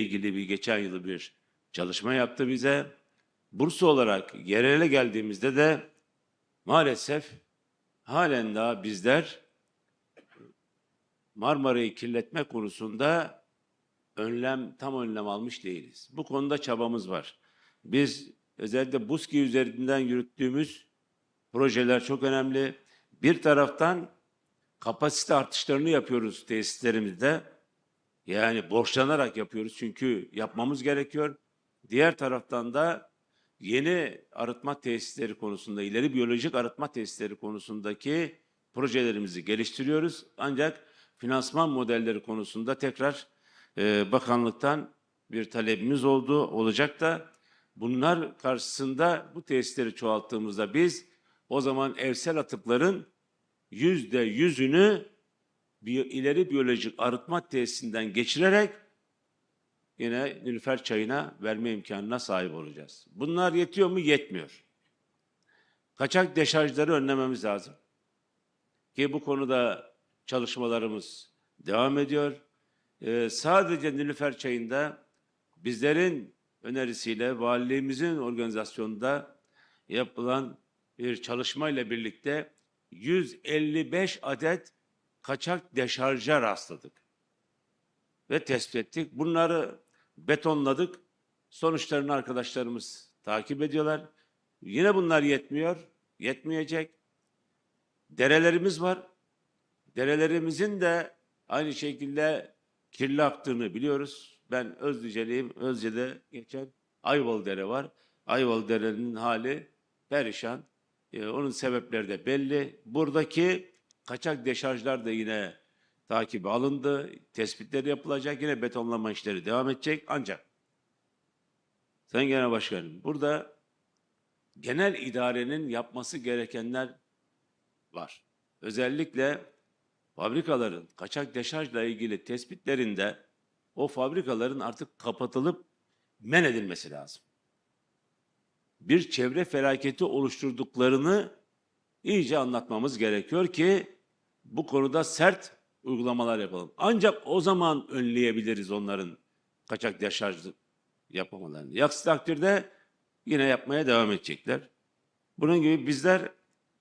ilgili bir geçen yılı bir çalışma yaptı bize. Bursa olarak yerele geldiğimizde de maalesef halen daha bizler Marmara'yı kirletme konusunda önlem tam önlem almış değiliz. Bu konuda çabamız var. Biz özellikle BUSKİ üzerinden yürüttüğümüz projeler çok önemli. Bir taraftan kapasite artışlarını yapıyoruz tesislerimizde. Yani borçlanarak yapıyoruz çünkü yapmamız gerekiyor. Diğer taraftan da yeni arıtma tesisleri konusunda, ileri biyolojik arıtma tesisleri konusundaki projelerimizi geliştiriyoruz. Ancak finansman modelleri konusunda tekrar e, bakanlıktan bir talebimiz oldu, olacak da bunlar karşısında bu tesisleri çoğalttığımızda biz o zaman evsel atıkların yüzde yüzünü biyo- ileri biyolojik arıtma tesisinden geçirerek yine Nilüfer çayına verme imkanına sahip olacağız. Bunlar yetiyor mu? Yetmiyor. Kaçak deşarjları önlememiz lazım. Ki bu konuda çalışmalarımız devam ediyor. Ee, sadece Nilüfer çayında bizlerin önerisiyle valiliğimizin organizasyonunda yapılan bir çalışmayla birlikte 155 adet kaçak deşarja rastladık ve tespit ettik. Bunları betonladık. Sonuçlarını arkadaşlarımız takip ediyorlar. Yine bunlar yetmiyor, yetmeyecek. Derelerimiz var. Derelerimizin de aynı şekilde kirli aktığını biliyoruz. Ben Özlüceliyim. Özce'de geçen Ayvalı Dere var. Ayvalı Dere'nin hali perişan. Ee, onun sebepleri de belli. Buradaki kaçak deşarjlar da yine takibi alındı. Tespitleri yapılacak. Yine betonlama işleri devam edecek. Ancak Sayın Genel Başkanım burada genel idarenin yapması gerekenler var. Özellikle fabrikaların kaçak deşarjla ilgili tespitlerinde o fabrikaların artık kapatılıp men edilmesi lazım. Bir çevre felaketi oluşturduklarını iyice anlatmamız gerekiyor ki bu konuda sert uygulamalar yapalım. Ancak o zaman önleyebiliriz onların kaçak deşarj yapmamalarını. Aksi takdirde yine yapmaya devam edecekler. Bunun gibi bizler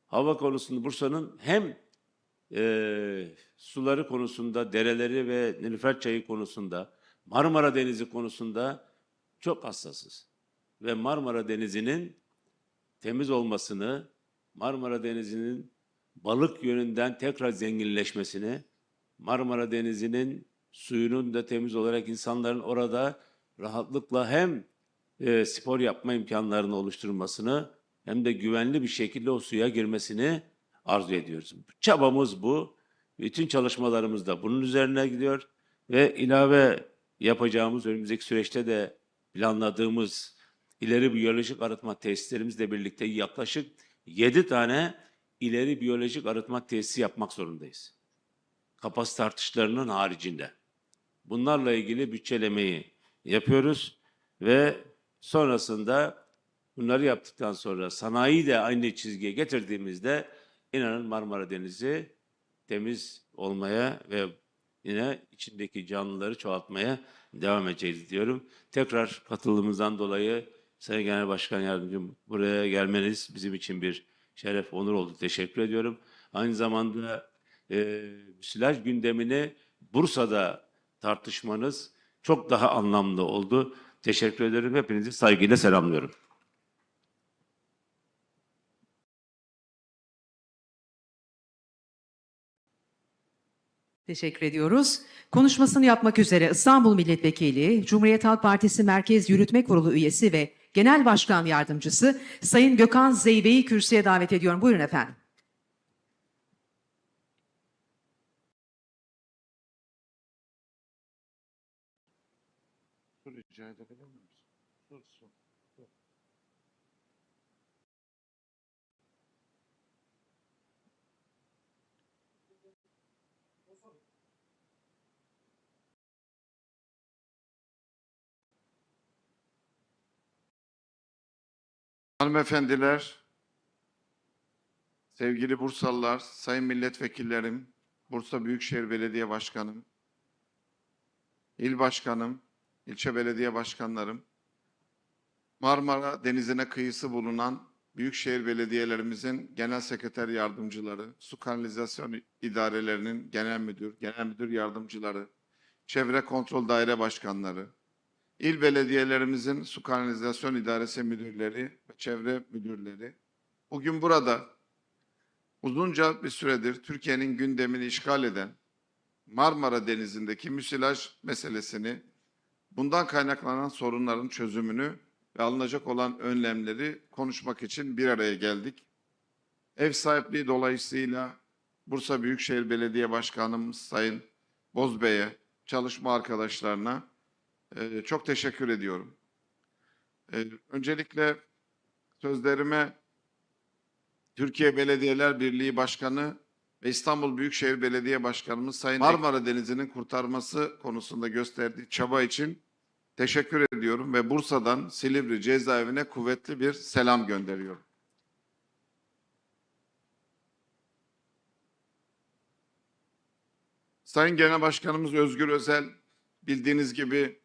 hava konusunda Bursa'nın hem eee, suları konusunda, dereleri ve Nilüfer çayı konusunda, Marmara Denizi konusunda çok hassasız. Ve Marmara Denizi'nin temiz olmasını, Marmara Denizi'nin balık yönünden tekrar zenginleşmesini, Marmara Denizi'nin suyunun da temiz olarak insanların orada rahatlıkla hem e, spor yapma imkanlarını oluşturmasını hem de güvenli bir şekilde o suya girmesini arzu ediyoruz. Çabamız bu. Bütün çalışmalarımız da bunun üzerine gidiyor ve ilave yapacağımız önümüzdeki süreçte de planladığımız ileri biyolojik arıtma tesislerimizle birlikte yaklaşık 7 tane ileri biyolojik arıtma tesisi yapmak zorundayız. Kapasite artışlarının haricinde. Bunlarla ilgili bütçelemeyi yapıyoruz ve sonrasında bunları yaptıktan sonra sanayi de aynı çizgiye getirdiğimizde inanın Marmara Denizi temiz olmaya ve yine içindeki canlıları çoğaltmaya devam edeceğiz diyorum. Tekrar katılımımızdan dolayı Sayın Genel Başkan Yardımcım buraya gelmeniz bizim için bir şeref, onur oldu. Teşekkür ediyorum. Aynı zamanda e, silaj gündemini Bursa'da tartışmanız çok daha anlamlı oldu. Teşekkür ederim. Hepinizi saygıyla selamlıyorum. Teşekkür ediyoruz. Konuşmasını yapmak üzere İstanbul Milletvekili, Cumhuriyet Halk Partisi Merkez Yürütme Kurulu üyesi ve Genel Başkan Yardımcısı Sayın Gökhan Zeybe'yi kürsüye davet ediyorum. Buyurun efendim. Rica edebilir miyiz? Dur, dur, Hanımefendiler, sevgili Bursalılar, sayın milletvekillerim, Bursa Büyükşehir Belediye Başkanım, il başkanım, ilçe belediye başkanlarım, Marmara Denizi'ne kıyısı bulunan büyükşehir belediyelerimizin genel sekreter yardımcıları, su kanalizasyon idarelerinin genel müdür, genel müdür yardımcıları, çevre kontrol daire başkanları, il belediyelerimizin su kanalizasyon idaresi müdürleri ve çevre müdürleri, bugün burada uzunca bir süredir Türkiye'nin gündemini işgal eden Marmara Denizi'ndeki müsilaj meselesini, bundan kaynaklanan sorunların çözümünü ve alınacak olan önlemleri konuşmak için bir araya geldik. Ev sahipliği dolayısıyla Bursa Büyükşehir Belediye Başkanımız Sayın Bozbey'e, çalışma arkadaşlarına e, çok teşekkür ediyorum. E, öncelikle sözlerime Türkiye Belediyeler Birliği Başkanı ve İstanbul Büyükşehir Belediye Başkanımız Sayın Marmara Denizi'nin kurtarması konusunda gösterdiği çaba için teşekkür ediyorum ve Bursa'dan Silivri cezaevine kuvvetli bir selam gönderiyorum. Sayın Genel Başkanımız Özgür Özel bildiğiniz gibi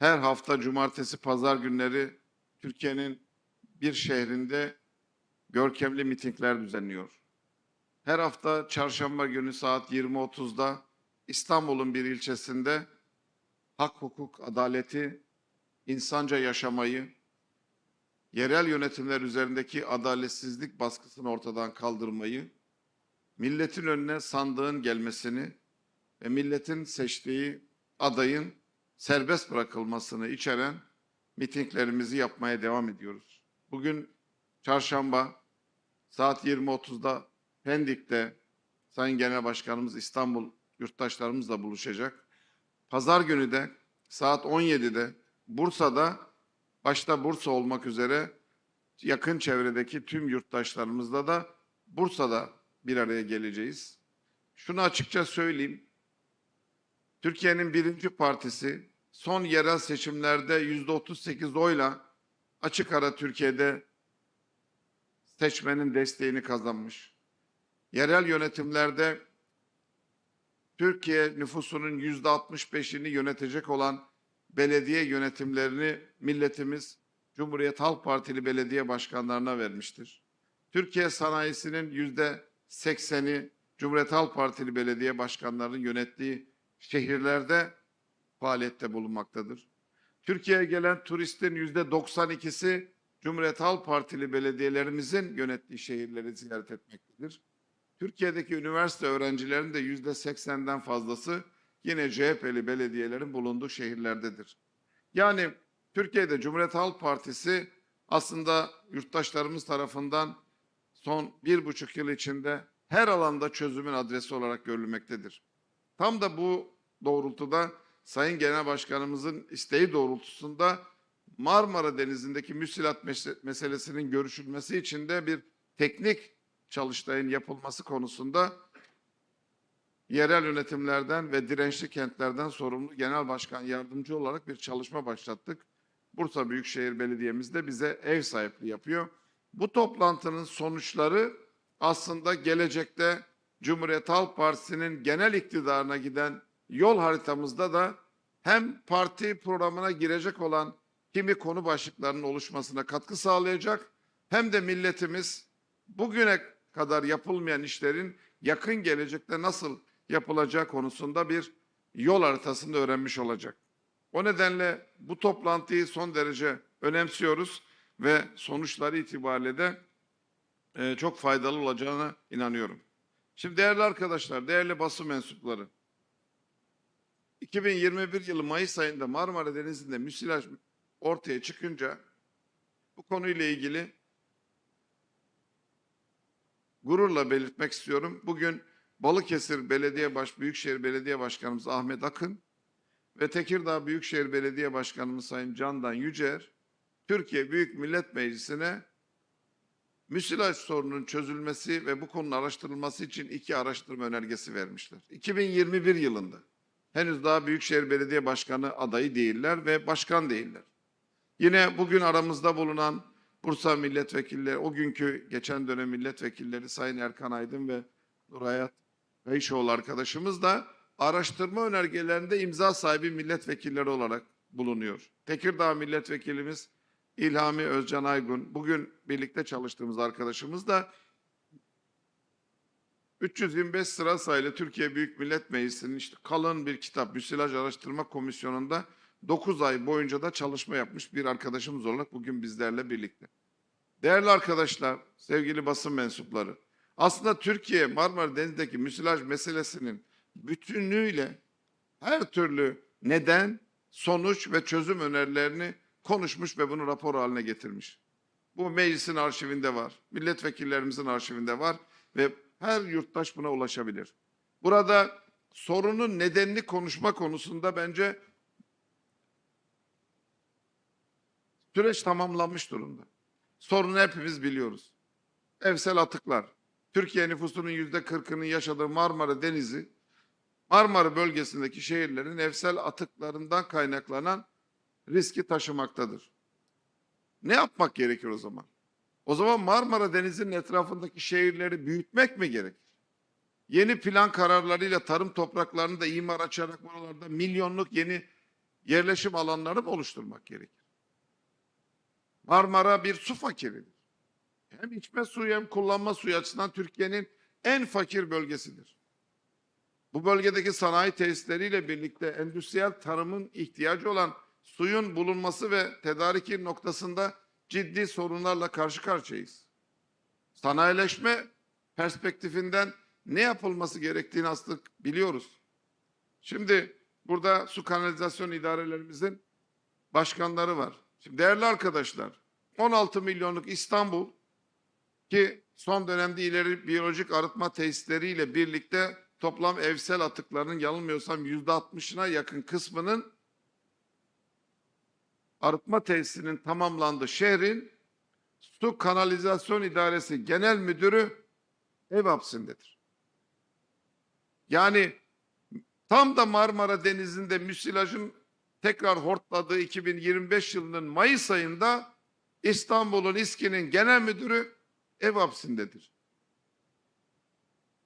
her hafta cumartesi pazar günleri Türkiye'nin bir şehrinde görkemli mitingler düzenliyor. Her hafta çarşamba günü saat 20.30'da İstanbul'un bir ilçesinde hak, hukuk, adaleti, insanca yaşamayı, yerel yönetimler üzerindeki adaletsizlik baskısını ortadan kaldırmayı, milletin önüne sandığın gelmesini ve milletin seçtiği adayın serbest bırakılmasını içeren mitinglerimizi yapmaya devam ediyoruz. Bugün çarşamba saat 20.30'da Pendik'te Sayın Genel Başkanımız İstanbul yurttaşlarımızla buluşacak. Pazar günü de saat 17'de Bursa'da başta Bursa olmak üzere yakın çevredeki tüm yurttaşlarımızla da Bursa'da bir araya geleceğiz. Şunu açıkça söyleyeyim. Türkiye'nin birinci partisi son yerel seçimlerde yüzde 38 oyla açık ara Türkiye'de seçmenin desteğini kazanmış. Yerel yönetimlerde Türkiye nüfusunun yüzde 65'ini yönetecek olan belediye yönetimlerini milletimiz Cumhuriyet Halk Partili belediye başkanlarına vermiştir. Türkiye sanayisinin yüzde 80'i Cumhuriyet Halk Partili belediye başkanlarının yönettiği şehirlerde faaliyette bulunmaktadır. Türkiye'ye gelen turistin yüzde 92'si Cumhuriyet Halk Partili belediyelerimizin yönettiği şehirleri ziyaret etmektedir. Türkiye'deki üniversite öğrencilerinin de yüzde 80'den fazlası yine CHP'li belediyelerin bulunduğu şehirlerdedir. Yani Türkiye'de Cumhuriyet Halk Partisi aslında yurttaşlarımız tarafından son bir buçuk yıl içinde her alanda çözümün adresi olarak görülmektedir. Tam da bu doğrultuda Sayın Genel Başkanımızın isteği doğrultusunda Marmara Denizi'ndeki müsilat mes- meselesinin görüşülmesi için de bir teknik çalıştayın yapılması konusunda yerel yönetimlerden ve dirençli kentlerden sorumlu genel başkan yardımcı olarak bir çalışma başlattık. Bursa Büyükşehir Belediye'miz de bize ev sahipliği yapıyor. Bu toplantının sonuçları aslında gelecekte Cumhuriyet Halk Partisi'nin genel iktidarına giden yol haritamızda da hem parti programına girecek olan kimi konu başlıklarının oluşmasına katkı sağlayacak hem de milletimiz bugüne kadar yapılmayan işlerin yakın gelecekte nasıl yapılacağı konusunda bir yol haritasını öğrenmiş olacak. O nedenle bu toplantıyı son derece önemsiyoruz ve sonuçları itibariyle de e, çok faydalı olacağına inanıyorum. Şimdi değerli arkadaşlar, değerli basın mensupları, 2021 yılı Mayıs ayında Marmara Denizi'nde müsilaj ortaya çıkınca bu konuyla ilgili gururla belirtmek istiyorum. Bugün Balıkesir Belediye Baş Büyükşehir Belediye Başkanımız Ahmet Akın ve Tekirdağ Büyükşehir Belediye Başkanımız Sayın Candan Yücer Türkiye Büyük Millet Meclisi'ne müsilaj sorununun çözülmesi ve bu konunun araştırılması için iki araştırma önergesi vermişler. 2021 yılında henüz daha Büyükşehir Belediye Başkanı adayı değiller ve başkan değiller. Yine bugün aramızda bulunan Bursa milletvekilleri, o günkü geçen dönem milletvekilleri Sayın Erkan Aydın ve Nurhayat Kayışoğlu arkadaşımız da araştırma önergelerinde imza sahibi milletvekilleri olarak bulunuyor. Tekirdağ milletvekilimiz İlhami Özcan Aygun, bugün birlikte çalıştığımız arkadaşımız da 325 sıra sayılı Türkiye Büyük Millet Meclisi'nin işte kalın bir kitap Müsilaj Araştırma Komisyonu'nda 9 ay boyunca da çalışma yapmış bir arkadaşımız olarak bugün bizlerle birlikte. Değerli arkadaşlar, sevgili basın mensupları, aslında Türkiye Marmara Denizi'ndeki müsilaj meselesinin bütünüyle her türlü neden, sonuç ve çözüm önerilerini konuşmuş ve bunu rapor haline getirmiş. Bu meclisin arşivinde var, milletvekillerimizin arşivinde var ve her yurttaş buna ulaşabilir. Burada sorunun nedenini konuşma konusunda bence süreç tamamlanmış durumda. Sorunu hepimiz biliyoruz. Evsel atıklar. Türkiye nüfusunun yüzde kırkının yaşadığı Marmara Denizi, Marmara bölgesindeki şehirlerin evsel atıklarından kaynaklanan riski taşımaktadır. Ne yapmak gerekir o zaman? O zaman Marmara Denizi'nin etrafındaki şehirleri büyütmek mi gerekir? Yeni plan kararlarıyla tarım topraklarını da imar açarak buralarda milyonluk yeni yerleşim alanları mı oluşturmak gerekir? Marmara bir su fakiridir. Hem içme suyu hem kullanma suyu açısından Türkiye'nin en fakir bölgesidir. Bu bölgedeki sanayi tesisleriyle birlikte endüstriyel tarımın ihtiyacı olan suyun bulunması ve tedariki noktasında ciddi sorunlarla karşı karşıyayız. Sanayileşme perspektifinden ne yapılması gerektiğini aslında biliyoruz. Şimdi burada su kanalizasyon idarelerimizin başkanları var. Şimdi değerli arkadaşlar, 16 milyonluk İstanbul ki son dönemde ileri biyolojik arıtma tesisleriyle birlikte toplam evsel atıklarının yanılmıyorsam yüzde altmışına yakın kısmının arıtma tesisinin tamamlandığı şehrin su kanalizasyon idaresi genel müdürü ev hapsindedir. Yani tam da Marmara Denizi'nde müsilajın tekrar hortladığı 2025 yılının Mayıs ayında İstanbul'un İSKİ'nin genel müdürü ev hapsindedir.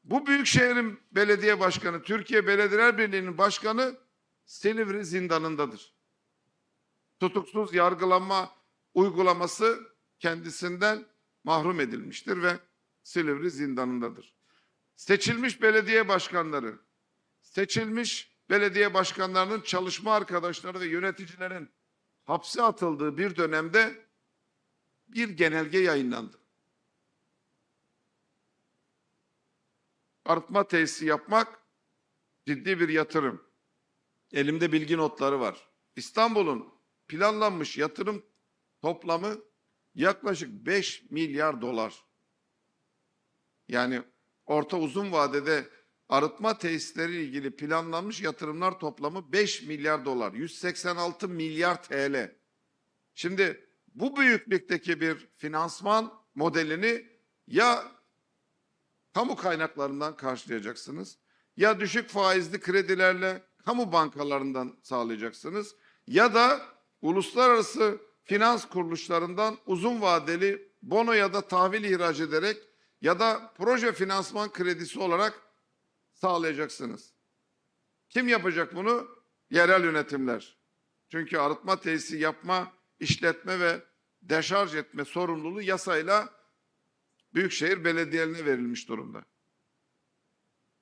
Bu büyük şehrin belediye başkanı, Türkiye Belediyeler Birliği'nin başkanı Silivri zindanındadır. Tutuksuz yargılanma uygulaması kendisinden mahrum edilmiştir ve Silivri zindanındadır. Seçilmiş belediye başkanları, seçilmiş belediye başkanlarının çalışma arkadaşları ve yöneticilerin hapse atıldığı bir dönemde bir genelge yayınlandı. Arıtma tesisi yapmak ciddi bir yatırım. Elimde bilgi notları var. İstanbul'un planlanmış yatırım toplamı yaklaşık 5 milyar dolar. Yani orta uzun vadede arıtma tesisleri ilgili planlanmış yatırımlar toplamı 5 milyar dolar, 186 milyar TL. Şimdi bu büyüklükteki bir finansman modelini ya kamu kaynaklarından karşılayacaksınız ya düşük faizli kredilerle kamu bankalarından sağlayacaksınız ya da uluslararası finans kuruluşlarından uzun vadeli bono ya da tahvil ihraç ederek ya da proje finansman kredisi olarak sağlayacaksınız. Kim yapacak bunu? Yerel yönetimler. Çünkü arıtma tesisi yapma, işletme ve deşarj etme sorumluluğu yasayla büyükşehir belediyelerine verilmiş durumda.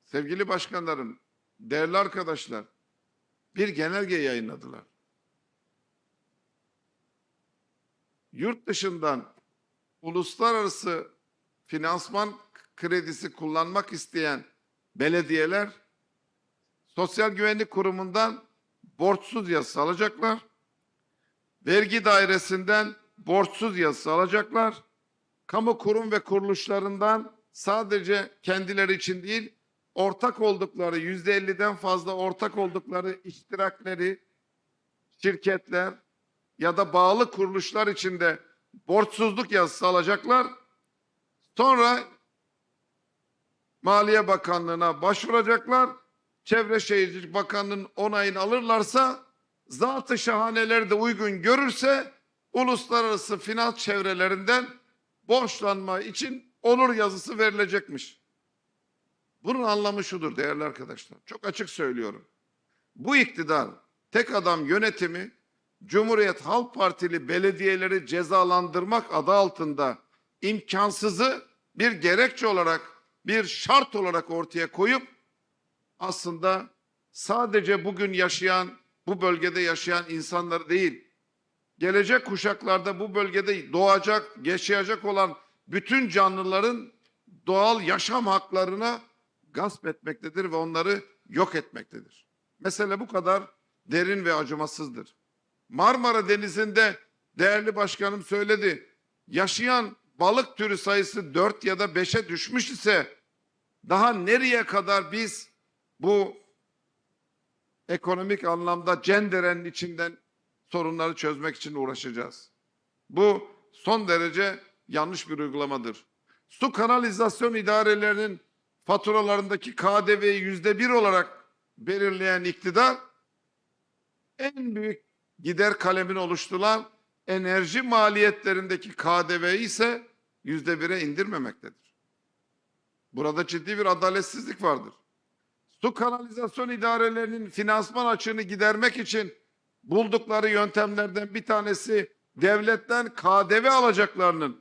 Sevgili başkanlarım, değerli arkadaşlar, bir genelge yayınladılar. Yurt dışından uluslararası finansman kredisi kullanmak isteyen belediyeler Sosyal Güvenlik Kurumu'ndan borçsuz yazısı alacaklar. Vergi dairesinden borçsuz yazısı alacaklar. Kamu kurum ve kuruluşlarından sadece kendileri için değil, ortak oldukları yüzde elliden fazla ortak oldukları iştirakleri, şirketler ya da bağlı kuruluşlar içinde borçsuzluk yazısı alacaklar. Sonra Maliye Bakanlığı'na başvuracaklar. Çevre Şehircilik Bakanlığı'nın onayını alırlarsa zatı şahaneleri de uygun görürse uluslararası finans çevrelerinden borçlanma için onur yazısı verilecekmiş. Bunun anlamı şudur değerli arkadaşlar. Çok açık söylüyorum. Bu iktidar tek adam yönetimi Cumhuriyet Halk Partili belediyeleri cezalandırmak adı altında imkansızı bir gerekçe olarak, bir şart olarak ortaya koyup aslında sadece bugün yaşayan, bu bölgede yaşayan insanları değil, gelecek kuşaklarda bu bölgede doğacak, yaşayacak olan bütün canlıların doğal yaşam haklarına gasp etmektedir ve onları yok etmektedir. Mesele bu kadar derin ve acımasızdır. Marmara Denizi'nde değerli başkanım söyledi. Yaşayan balık türü sayısı 4 ya da 5'e düşmüş ise daha nereye kadar biz bu ekonomik anlamda cenderenin içinden sorunları çözmek için uğraşacağız. Bu son derece yanlış bir uygulamadır. Su kanalizasyon idarelerinin faturalarındaki KDV'yi yüzde bir olarak belirleyen iktidar en büyük gider kalemini oluşturan enerji maliyetlerindeki KDV'yi ise yüzde bire indirmemektedir. Burada ciddi bir adaletsizlik vardır. Su kanalizasyon idarelerinin finansman açığını gidermek için buldukları yöntemlerden bir tanesi devletten KDV alacaklarının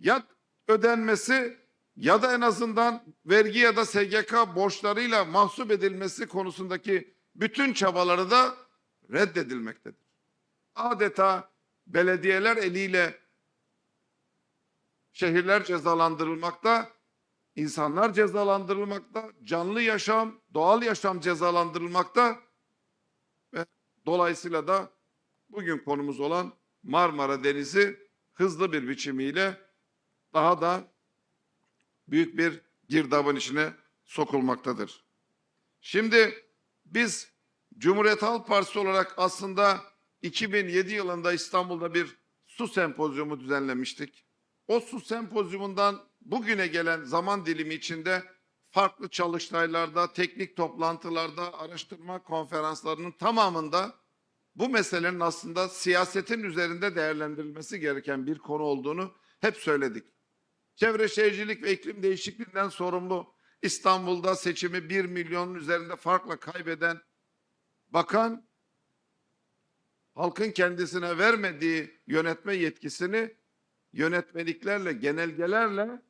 ya ödenmesi ya da en azından vergi ya da SGK borçlarıyla mahsup edilmesi konusundaki bütün çabaları da reddedilmektedir. Adeta belediyeler eliyle şehirler cezalandırılmakta, insanlar cezalandırılmakta, canlı yaşam, doğal yaşam cezalandırılmakta ve dolayısıyla da bugün konumuz olan Marmara Denizi hızlı bir biçimiyle daha da büyük bir girdabın içine sokulmaktadır. Şimdi biz Cumhuriyet Halk Partisi olarak aslında 2007 yılında İstanbul'da bir su sempozyumu düzenlemiştik. O su sempozyumundan bugüne gelen zaman dilimi içinde farklı çalıştaylarda, teknik toplantılarda, araştırma konferanslarının tamamında bu meselenin aslında siyasetin üzerinde değerlendirilmesi gereken bir konu olduğunu hep söyledik. Çevre Şehircilik ve İklim Değişikliğinden sorumlu İstanbul'da seçimi 1 milyonun üzerinde farkla kaybeden bakan halkın kendisine vermediği yönetme yetkisini yönetmeliklerle, genelgelerle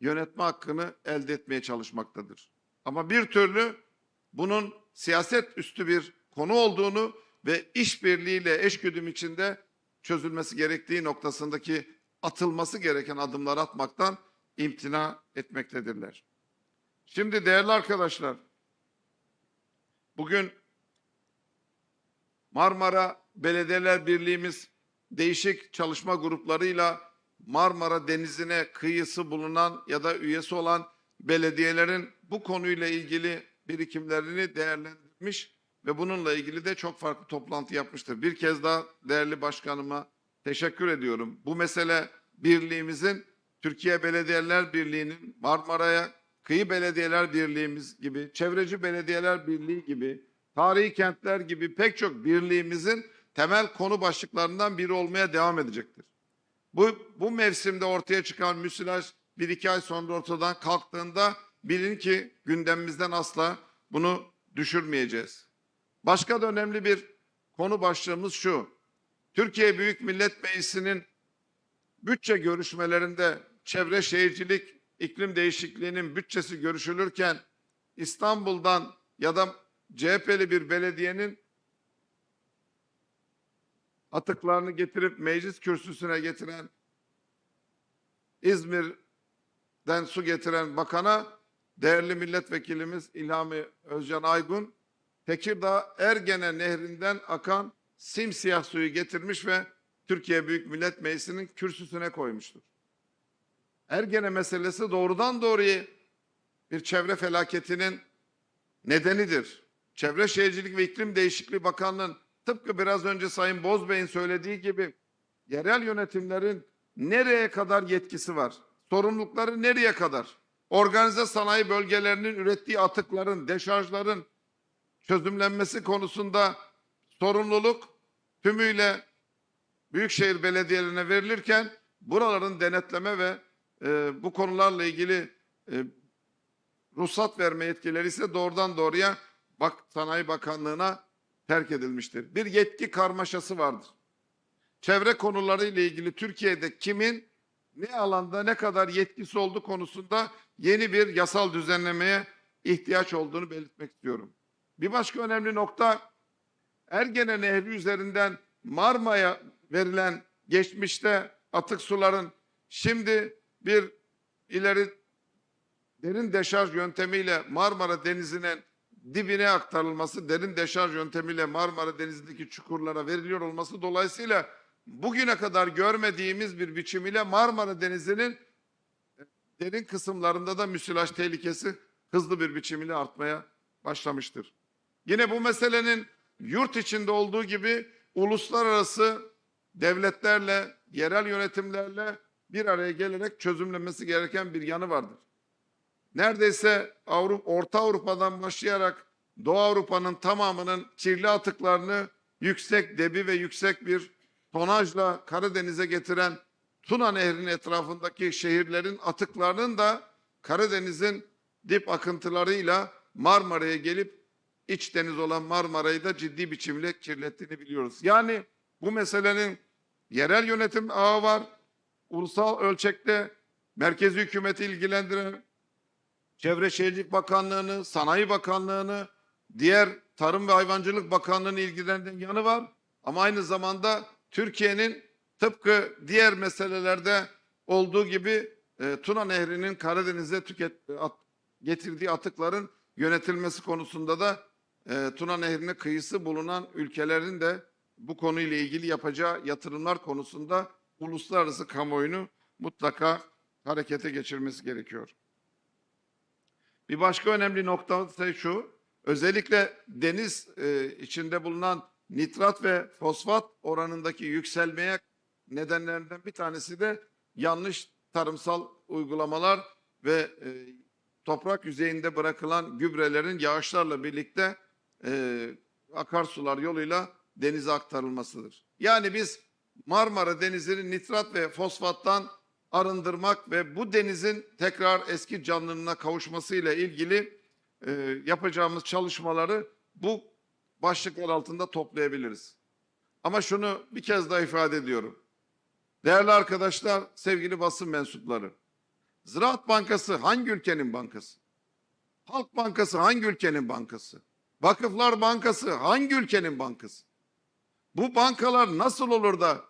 yönetme hakkını elde etmeye çalışmaktadır. Ama bir türlü bunun siyaset üstü bir konu olduğunu ve işbirliğiyle eşgüdüm içinde çözülmesi gerektiği noktasındaki atılması gereken adımlar atmaktan imtina etmektedirler. Şimdi değerli arkadaşlar, bugün Marmara Belediyeler Birliğimiz değişik çalışma gruplarıyla Marmara Denizi'ne kıyısı bulunan ya da üyesi olan belediyelerin bu konuyla ilgili birikimlerini değerlendirmiş ve bununla ilgili de çok farklı toplantı yapmıştır. Bir kez daha değerli başkanıma teşekkür ediyorum. Bu mesele birliğimizin Türkiye Belediyeler Birliği'nin Marmara'ya Kıyı Belediyeler Birliğimiz gibi, Çevreci Belediyeler Birliği gibi, tarihi kentler gibi pek çok birliğimizin temel konu başlıklarından biri olmaya devam edecektir. Bu, bu mevsimde ortaya çıkan müsilaj bir iki ay sonra ortadan kalktığında bilin ki gündemimizden asla bunu düşürmeyeceğiz. Başka da önemli bir konu başlığımız şu. Türkiye Büyük Millet Meclisi'nin bütçe görüşmelerinde çevre şehircilik, iklim değişikliğinin bütçesi görüşülürken İstanbul'dan ya da CHP'li bir belediyenin atıklarını getirip meclis kürsüsüne getiren İzmir'den su getiren bakana değerli milletvekilimiz İlhami Özcan Aygun Tekirdağ Ergene Nehri'nden akan simsiyah suyu getirmiş ve Türkiye Büyük Millet Meclisi'nin kürsüsüne koymuştur. Ergene meselesi doğrudan doğruya bir çevre felaketinin nedenidir. Çevre Şehircilik ve İklim Değişikliği Bakanlığı'nın tıpkı biraz önce Sayın Bozbey'in söylediği gibi yerel yönetimlerin nereye kadar yetkisi var? Sorumlulukları nereye kadar? Organize sanayi bölgelerinin ürettiği atıkların, deşarjların çözümlenmesi konusunda sorumluluk tümüyle büyükşehir belediyelerine verilirken buraların denetleme ve e, bu konularla ilgili e, ruhsat verme yetkileri ise doğrudan doğruya Bak Sanayi Bakanlığı'na terk edilmiştir. Bir yetki karmaşası vardır. Çevre konuları ile ilgili Türkiye'de kimin ne alanda ne kadar yetkisi olduğu konusunda yeni bir yasal düzenlemeye ihtiyaç olduğunu belirtmek istiyorum. Bir başka önemli nokta Ergene Nehri üzerinden Marmara'ya verilen geçmişte atık suların şimdi bir ileri derin deşarj yöntemiyle Marmara Denizi'nin dibine aktarılması, derin deşarj yöntemiyle Marmara Denizi'ndeki çukurlara veriliyor olması dolayısıyla bugüne kadar görmediğimiz bir biçim ile Marmara Denizi'nin derin kısımlarında da müsilaj tehlikesi hızlı bir biçim ile artmaya başlamıştır. Yine bu meselenin yurt içinde olduğu gibi uluslararası devletlerle, yerel yönetimlerle bir araya gelerek çözümlenmesi gereken bir yanı vardır. Neredeyse Avrupa, Orta Avrupa'dan başlayarak Doğu Avrupa'nın tamamının kirli atıklarını yüksek debi ve yüksek bir tonajla Karadeniz'e getiren Tuna Nehri'nin etrafındaki şehirlerin atıklarının da Karadeniz'in dip akıntılarıyla Marmara'ya gelip iç deniz olan Marmara'yı da ciddi biçimde kirlettiğini biliyoruz. Yani bu meselenin yerel yönetim ağı var, ulusal ölçekte merkezi hükümeti ilgilendiren Çevre Şehircilik Bakanlığı'nı, Sanayi Bakanlığı'nı, diğer Tarım ve Hayvancılık Bakanlığı'nı ilgilendiren yanı var. Ama aynı zamanda Türkiye'nin tıpkı diğer meselelerde olduğu gibi e, Tuna Nehri'nin Karadeniz'e tüket, at, getirdiği atıkların yönetilmesi konusunda da e, Tuna Nehri'ne kıyısı bulunan ülkelerin de bu konuyla ilgili yapacağı yatırımlar konusunda uluslararası kamuoyunu mutlaka harekete geçirmesi gerekiyor. Bir başka önemli nokta ise şu, özellikle deniz e, içinde bulunan nitrat ve fosfat oranındaki yükselmeye nedenlerinden bir tanesi de yanlış tarımsal uygulamalar ve e, toprak yüzeyinde bırakılan gübrelerin yağışlarla birlikte e, akarsular yoluyla denize aktarılmasıdır. Yani biz Marmara Denizi'ni nitrat ve fosfattan arındırmak ve bu denizin tekrar eski canlılığına kavuşmasıyla ilgili e, yapacağımız çalışmaları bu başlıklar altında toplayabiliriz. Ama şunu bir kez daha ifade ediyorum. Değerli arkadaşlar, sevgili basın mensupları. Ziraat Bankası hangi ülkenin bankası? Halk Bankası hangi ülkenin bankası? Vakıflar Bankası hangi ülkenin bankası? Bu bankalar nasıl olur da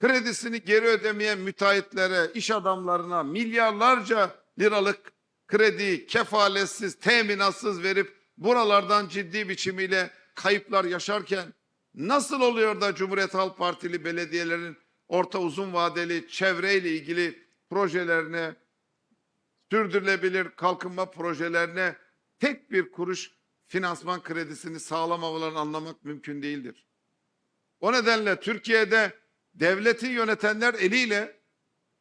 kredisini geri ödemeyen müteahhitlere, iş adamlarına milyarlarca liralık krediyi kefaletsiz, teminatsız verip buralardan ciddi biçimiyle kayıplar yaşarken nasıl oluyor da Cumhuriyet Halk Partili belediyelerin orta uzun vadeli çevreyle ilgili projelerine, sürdürülebilir kalkınma projelerine tek bir kuruş finansman kredisini sağlamamalarını anlamak mümkün değildir. O nedenle Türkiye'de devleti yönetenler eliyle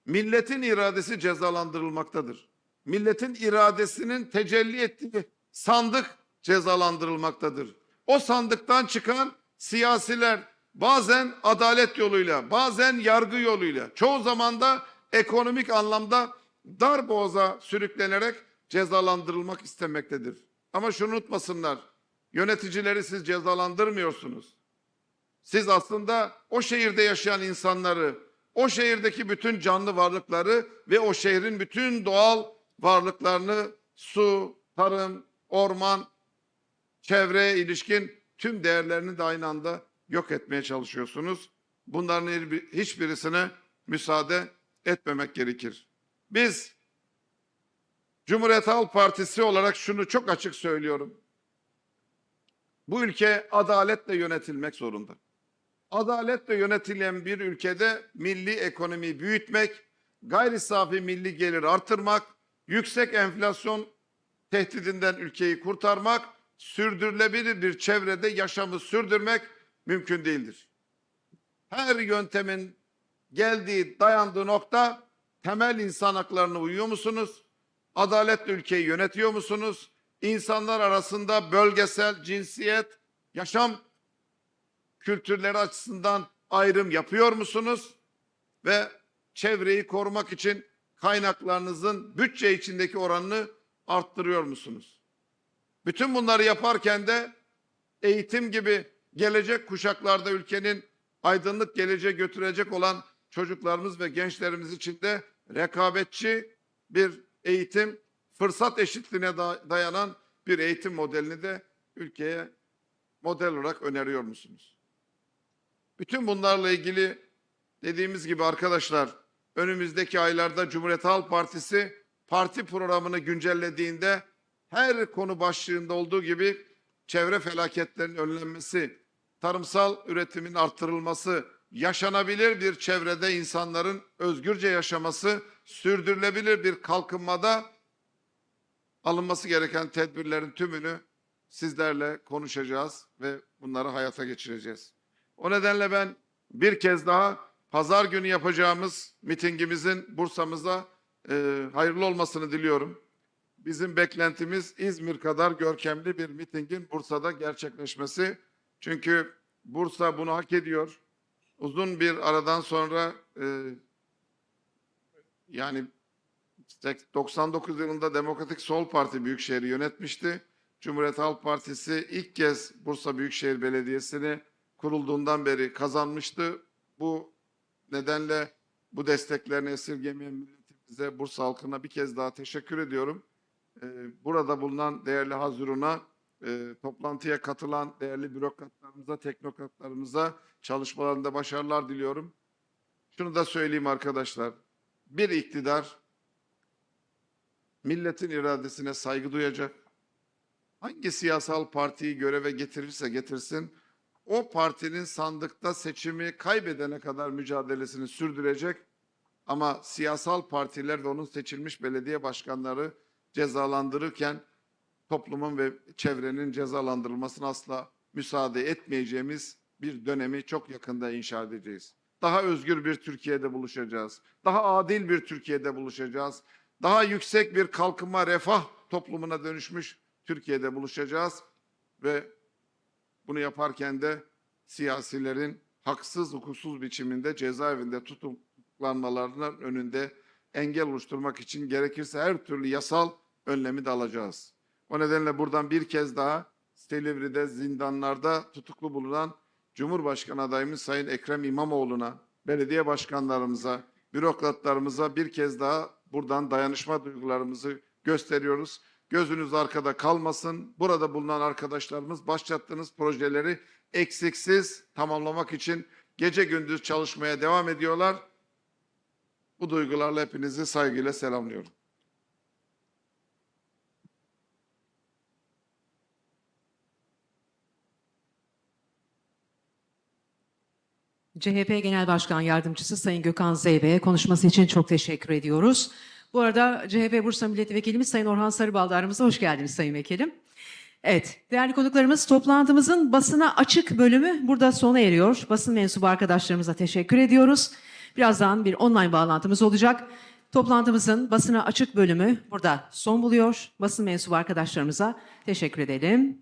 milletin iradesi cezalandırılmaktadır. Milletin iradesinin tecelli ettiği sandık cezalandırılmaktadır. O sandıktan çıkan siyasiler bazen adalet yoluyla, bazen yargı yoluyla, çoğu zaman da ekonomik anlamda dar boğaza sürüklenerek cezalandırılmak istemektedir. Ama şunu unutmasınlar, yöneticileri siz cezalandırmıyorsunuz. Siz aslında o şehirde yaşayan insanları, o şehirdeki bütün canlı varlıkları ve o şehrin bütün doğal varlıklarını su, tarım, orman, çevreye ilişkin tüm değerlerini de aynı anda yok etmeye çalışıyorsunuz. Bunların hiçbirisine müsaade etmemek gerekir. Biz Cumhuriyet Halk Partisi olarak şunu çok açık söylüyorum. Bu ülke adaletle yönetilmek zorunda. Adaletle yönetilen bir ülkede milli ekonomiyi büyütmek, gayri safi milli gelir artırmak, yüksek enflasyon tehdidinden ülkeyi kurtarmak, sürdürülebilir bir çevrede yaşamı sürdürmek mümkün değildir. Her yöntemin geldiği, dayandığı nokta temel insan haklarına uyuyor musunuz? Adaletle ülkeyi yönetiyor musunuz? İnsanlar arasında bölgesel, cinsiyet, yaşam kültürleri açısından ayrım yapıyor musunuz? Ve çevreyi korumak için kaynaklarınızın bütçe içindeki oranını arttırıyor musunuz? Bütün bunları yaparken de eğitim gibi gelecek kuşaklarda ülkenin aydınlık geleceğe götürecek olan çocuklarımız ve gençlerimiz için de rekabetçi bir eğitim, fırsat eşitliğine da- dayanan bir eğitim modelini de ülkeye model olarak öneriyor musunuz? Bütün bunlarla ilgili dediğimiz gibi arkadaşlar önümüzdeki aylarda Cumhuriyet Halk Partisi parti programını güncellediğinde her konu başlığında olduğu gibi çevre felaketlerinin önlenmesi, tarımsal üretimin arttırılması, yaşanabilir bir çevrede insanların özgürce yaşaması, sürdürülebilir bir kalkınmada alınması gereken tedbirlerin tümünü sizlerle konuşacağız ve bunları hayata geçireceğiz. O nedenle ben bir kez daha pazar günü yapacağımız mitingimizin Bursa'mıza e, hayırlı olmasını diliyorum. Bizim beklentimiz İzmir kadar görkemli bir mitingin Bursa'da gerçekleşmesi. Çünkü Bursa bunu hak ediyor. Uzun bir aradan sonra e, yani 99 yılında Demokratik Sol Parti Büyükşehir'i yönetmişti. Cumhuriyet Halk Partisi ilk kez Bursa Büyükşehir Belediyesi'ni kurulduğundan beri kazanmıştı. Bu nedenle bu desteklerini esirgemeyen milletimize, Bursa halkına bir kez daha teşekkür ediyorum. Ee, Burada bulunan değerli Hazirun'a, e, toplantıya katılan değerli bürokratlarımıza, teknokratlarımıza çalışmalarında başarılar diliyorum. Şunu da söyleyeyim arkadaşlar. Bir iktidar milletin iradesine saygı duyacak. Hangi siyasal partiyi göreve getirirse getirsin, o partinin sandıkta seçimi kaybedene kadar mücadelesini sürdürecek. Ama siyasal partiler ve onun seçilmiş belediye başkanları cezalandırırken toplumun ve çevrenin cezalandırılmasına asla müsaade etmeyeceğimiz bir dönemi çok yakında inşa edeceğiz. Daha özgür bir Türkiye'de buluşacağız. Daha adil bir Türkiye'de buluşacağız. Daha yüksek bir kalkınma, refah toplumuna dönüşmüş Türkiye'de buluşacağız ve bunu yaparken de siyasilerin haksız, hukuksuz biçiminde cezaevinde tutuklanmalarının önünde engel oluşturmak için gerekirse her türlü yasal önlemi de alacağız. O nedenle buradan bir kez daha Silivri'de zindanlarda tutuklu bulunan Cumhurbaşkanı adayımız Sayın Ekrem İmamoğlu'na, belediye başkanlarımıza, bürokratlarımıza bir kez daha buradan dayanışma duygularımızı gösteriyoruz. Gözünüz arkada kalmasın. Burada bulunan arkadaşlarımız başlattığınız projeleri eksiksiz tamamlamak için gece gündüz çalışmaya devam ediyorlar. Bu duygularla hepinizi saygıyla selamlıyorum. CHP Genel Başkan Yardımcısı Sayın Gökhan Zeybe'ye konuşması için çok teşekkür ediyoruz. Bu arada CHP Bursa Milletvekilimiz Sayın Orhan Sarıbal da aramızda. Hoş geldiniz Sayın Vekilim. Evet, değerli konuklarımız toplantımızın basına açık bölümü burada sona eriyor. Basın mensubu arkadaşlarımıza teşekkür ediyoruz. Birazdan bir online bağlantımız olacak. Toplantımızın basına açık bölümü burada son buluyor. Basın mensubu arkadaşlarımıza teşekkür edelim.